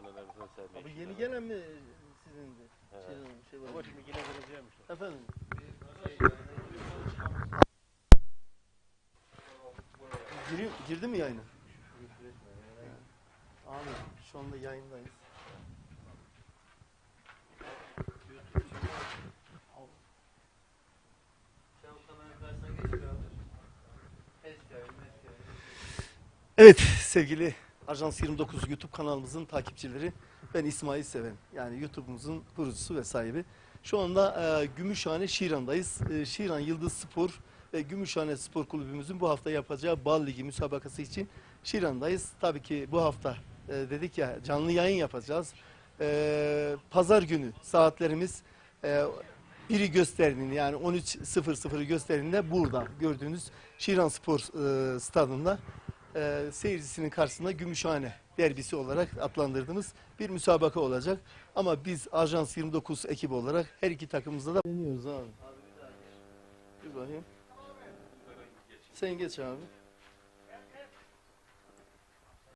kanalarımızdan sevmeyi. Abi yeni gelen mi sizin de? Evet. Şey, şey var. Ama şimdi yine vereceğim işte. Efendim? Giri, girdi mi yayına? Abi şu anda yayındayız. Evet sevgili Ajans 29 YouTube kanalımızın takipçileri ben İsmail Seven yani YouTube'umuzun kurucusu ve sahibi. Şu anda e, Gümüşhane Şiran'dayız. E, Şiran Yıldız Spor ve Gümüşhane Spor Kulübümüzün bu hafta yapacağı Bal Ligi müsabakası için Şiran'dayız. Tabii ki bu hafta e, dedik ya canlı yayın yapacağız. E, Pazar günü saatlerimiz e, biri gösterdiğinde yani 13.00'ı gösterdiğinde burada gördüğünüz Şiran Spor e, stadında e, seyircisinin karşısında Gümüşhane derbisi olarak adlandırdığımız bir müsabaka olacak. Ama biz Ajans 29 ekibi olarak her iki takımımızda da deniyoruz abi. Bakayım. Sen geç abi.